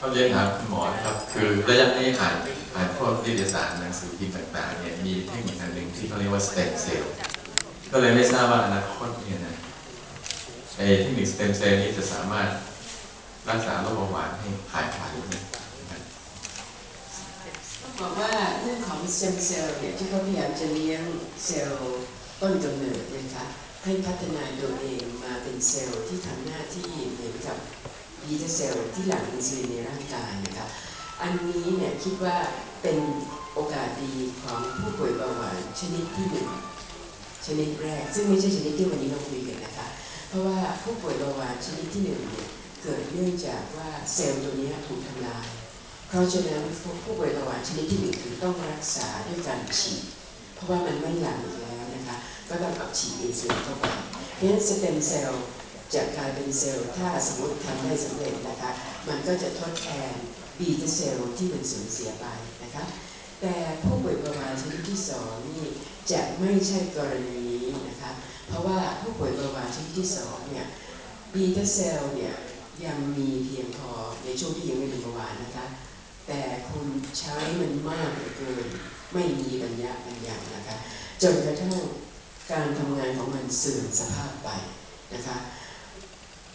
เขาเรียนถามคุณหมอนะครับ คือระยะนี้อ่านอ่านพวกนิตยสารหนังสือพิมพ์ต่างๆเนี่ยมีเทคนิคอันหนึ่งที่เขาเรียกว่าสเต็มเซลล์ก็เลยไม่ทราบว่าอนาคตเนี่ยนะไอ้เทคนิคสเต็มเซลล์นี้จะสามารถรักษาโรคเบาหวานให้หายขาดหรือไม่บอกว่าเรื่องของสเต็มเซลล์เนี่ยที่เขาพยายามจะเลี้ยงเซลล์ต้นกำเนิดเนยนะคะให้พัฒนาตัวเองมาเป็นเซลล์ที่ทำหน้าที่เหมือนกับ บีทาเซลล์ที่หลั่งอินซูลินในร่างกายนะคะอันนี้เนี่ยคิดว่าเป็นโอกาสดีของผู้ป่วยเบาหวานชนิดที่หนึ่งชนิดแรก ซึ่งไม่ใช่ชนิดที่วันนี้เราคุยกันนะคะ เพราะว่าผู้ป่วยเบาหวานชนิดที่หนึ่งเนี่ยเกิดเนื่องจากว่าเซลล์ตัวนี้ถูกทำลาย เพราะฉะนั้นผู้ป่วยเบาหวานชนิดที่หนึ่งคือต้องรักษาด้วยการฉีด เพราะว่ามันไม่หลั่งอีกแล้วนะคะ ก็ต้องเอาฉีดอินซูลินเข้าไปเพราะฉะนั้นสเต็มเซลล์ จะกลายเป็นเซลล์ถ้าสมมติทำได้สำเร็จนะคะ มันก็จะทดแทนบีทาเซลล์ที่มันสูญเสียไปนะคะ แต่ผู้ป่วยเบาหวานชนิดที่สองนี่จะไม่ใช่กรณีนี้นะคะ เพราะว่าผู้ป่วยเบาหวานชนิดที่สองเนี่ยบีทาเซลล์เนี่ยยังมีเพียงพอในช่วงที่ยังไม่เป็นเบาหวานนะคะ แต่คุณใช้มันมากเกิน ไม่มีบรรยะบรรยังนะคะ จนกระทั่งการทำงานของมันเสื่อมสภาพไปนะคะ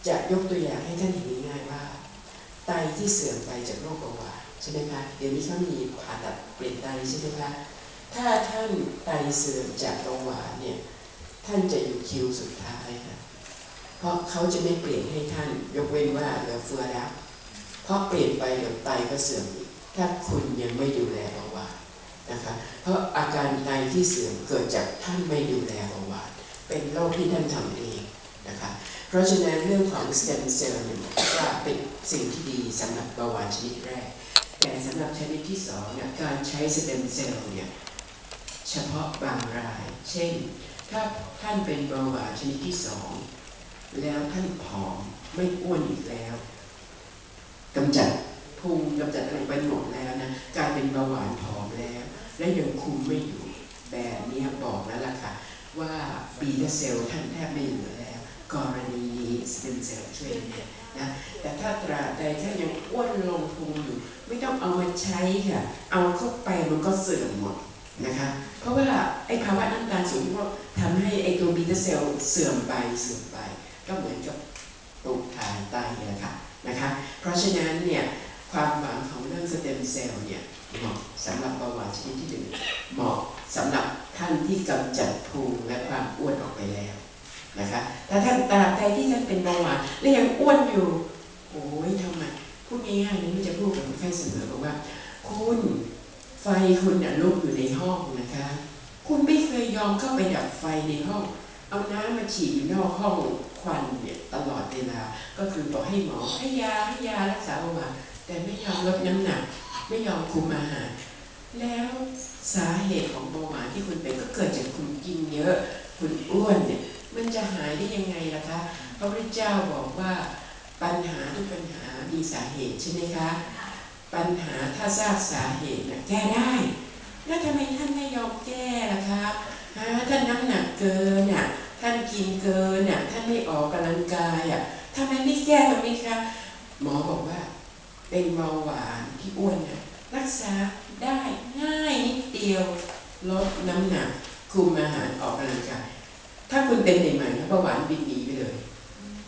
จะยกตัวอย่างให้ท่านเห็นง่ายว่า ไตที่เสื่อมไปจากโรคเบาหวานใช่ไหมคะเดี๋ยวนี้เขามีผ่าตัดเปลี่ยนไตใช่ไหมคะถ้าท่านไตเสื่อมจากเบาหวานเนี่ยท่านจะอยู่คิวสุดท้ายค่ะเพราะเขาจะไม่เปลี่ยนให้ท่านยกเว้นว่าเหลือเฟือแล้วเพราะเปลี่ยนไปเดี๋ยวไตก็เสื่อมอีกถ้าคุณยังไม่ดูแลเบาหวานนะคะเพราะอาการไตที่เสื่อมเกิดจากท่านไม่ดูแลเบาหวานเป็นโรคที่ท่านทำเองนะคะ ราะฉะนั้นเรื่องของสเต็มเซลล์เนี่ยว่าเป็นสิ่งที่ดีสำหรับเบาหวานชนิดแรก แต่สำหรับชนิดที่สองเนี่ยการใช้สเต็มเซลล์เนี่ยเฉพาะบางราย เช่น ถ้าท่านเป็นเบาหวานชนิดที่สองแล้วท่านผอมไม่อ้วนอีกแล้วกำจัดพุงกำจัดอะไรไปหมดแล้วนะกลายเป็นเบาหวานผอมแล้ว และยังคุมไม่อยู่แบบนี้บอกแล้วล่ะค่ะว่าบีทาเซลล์ท่านแทบไม่เหลือแล้ว กรณีนี้สเต็มเซลล์ช่วยนะแต่ถ้าตราบใดถ้ายังอ้วนลงพุงอยู่ ไม่ต้องเอามาใช้ค่ะ เอาเข้าไปมันก็เสื่อมหมดนะคะ เพราะว่าไอ้ภาวะน้ำตาลสูงพวกทำให้ไอ้ตัวบีทาเซลล์เสื่อมไปเสื่อมไป ก็เหมือนกับปลูกถ่ายไตนี่แหละค่ะนะคะ เพราะฉะนั้นเนี่ยความหวังของเรื่องสเต็มเซลล์เนี่ยเหมาะสำหรับเบาหวานชนิดที่หนึ่งเหมาะสำหรับท่านที่กำจัดพุงและความอ้วนออกไปแล้ว นะคะถ้าท่าตราบใดที่ท่านเป็นเบาหวานและยังอ้วนอยู่ โอ้ยทำไมพูดง่ายๆนะไม่จะพูดกับคนไข้เสมอบอกว่า คุณไฟคุณลุกอยู่ในห้องนะคะ คุณไม่เคยยอมเข้าไปดับไฟในห้อง เอาน้ำมาฉีดอยู่นอกห้องควันเนี่ยตลอดเวลา ก็คือบอกให้หมอให้ยาให้ยารักษาเบาหวานแต่ไม่ยอมลดน้ำหนัก ไม่ยอมคุมอาหาร แล้วสาเหตุของเบาหวานที่คุณเป็นก็เกิดจากคุณกินเยอะ คุณอ้วนเนี่ย มันจะหายได้ยังไงล่ะคะพระพุทธเจ้าบอกว่าปัญหาทุกปัญหามีสาเหตุใช่ไหมคะ ปัญหาถ้าทราบสาเหตุนะแก้ได้แล้วทำไมท่านไม่ยอมแก้ล่ะคะท่านน้ำหนักเกินน่ะท่านกินเกินน่ะท่านไม่ออกกำลังกายอะทำไมไม่แก้ตรงนี้คะหมอบอกว่า เป็นเบาหวานที่อ้วนน่ะรักษาได้ง่ายนิดเดียวลดน้ำหนักคุมอาหารออกกำลังกาย ถ้าคุณเป็นใหม่ๆนะเบาหวานบินหนีไปเลย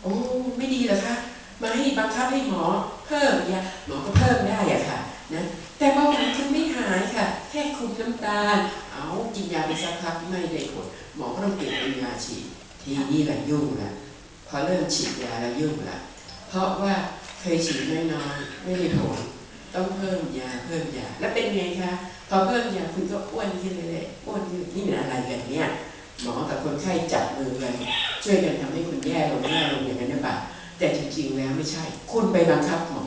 โอ้ไม่ดีเหรอคะมาให้บังคับให้หมอเพิ่มยาหมอก็เพิ่มได้อะค่ะนะแต่เบาหวานคุณไม่หายค่ะ แค่คุมน้ำตาล เอากินยาไปสักพักไม่ได้ผลหมอก็ต้องเปลี่ยนเป็นยาฉีดทีนี้แหละยุ่งละพอเริ่มฉีดยาแล้วยุ่งละเพราะว่าเคยฉีดน้อยๆไม่ได้ผลต้องเพิ่มยาเพิ่มยาแล้วเป็นไงคะพอเพิ่มยาคุณก็อ้วนขึ้นเรื่อยๆอ้วนขึ้นนี่เป็นอะไรกันเนี่ย หมอกับคนไข้จับมือกันช่วยกันทำให้คุณแย่ลงแย่ลงอย่างนั้นนะปะแต่จริงๆแล้วไม่ใช่ คุณไปบังคับหมอ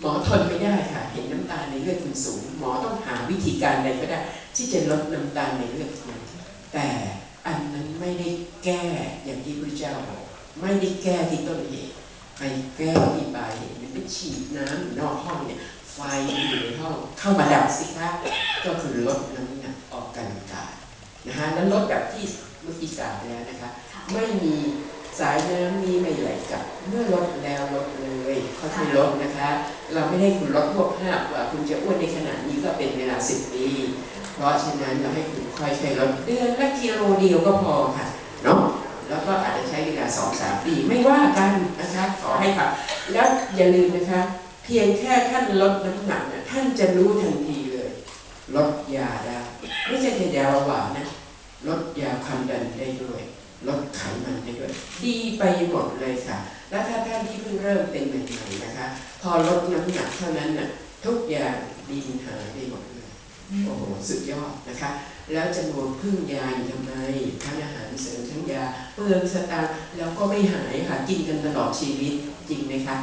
หมอทนไม่ได้ค่ะ เห็นน้ำตาในเลือดคุณสูง หมอต้องหาวิธีการใดก็ได้ ที่จะลดน้ำตาในเลือดคุณแต่อันนั้นไม่ได้แก้อย่างที่พระเจ้าบอกไม่ได้แก้ที่ต้นเหตุไปแก้ที่ปลายเหตุมันไปฉีดน้ำนอกห้องเนี่ยไฟอยู่ในห้องเข้ามาดับสิคะก็คือลดน้ำหนักออกกำลังกายนะฮะแล้วลดแบบที่ เมื่อกี้กล่าวไปแล้วนะคะ ไม่มีสายน้ำนี้ไม่ไหลกลับ เมื่อลดแล้วลดเลยค่อยๆลดนะคะ เราไม่ได้คุณลดพวกห้าว่าคุณจะอ้วนในขนาดนี้ก็เป็นเวลาสิบปี เพราะฉะนั้นเราให้คุณค่อยๆลดเดือนละกิโลเดียวก็พอค่ะเนาะแล้วก็อาจจะใช้เวลาสองสามปีไม่ว่ากันนะคะขอให้ค่ะแล้วอย่าลืมนะคะ เพียงแค่ท่านลดน้ำหนักเนี่ยท่านจะรู้ทันทีเลย ลดยาได้ไม่ใช่แค่ยาเบาหวานนะ ลดยาความดันได้ด้วยลดไขมันได้ด้วย ดีไปหมดเลยค่ะ แล้วถ้าท่านที่เพิ่งเริ่มเป็นใหม่ๆนะคะ พอลดน้ำหนักเท่านั้นน่ะทุกอย่างดีหายไปหมดเลยโอ้โหสุดยอดนะคะ แล้วจะมัวพึ่งยาอยู่ทำไมทั้งอาหารเสริมทั้งยาเปลืองสตางค์แล้วก็ไม่หายค่ะกินกันตลอดชีวิตจริงไหมคะ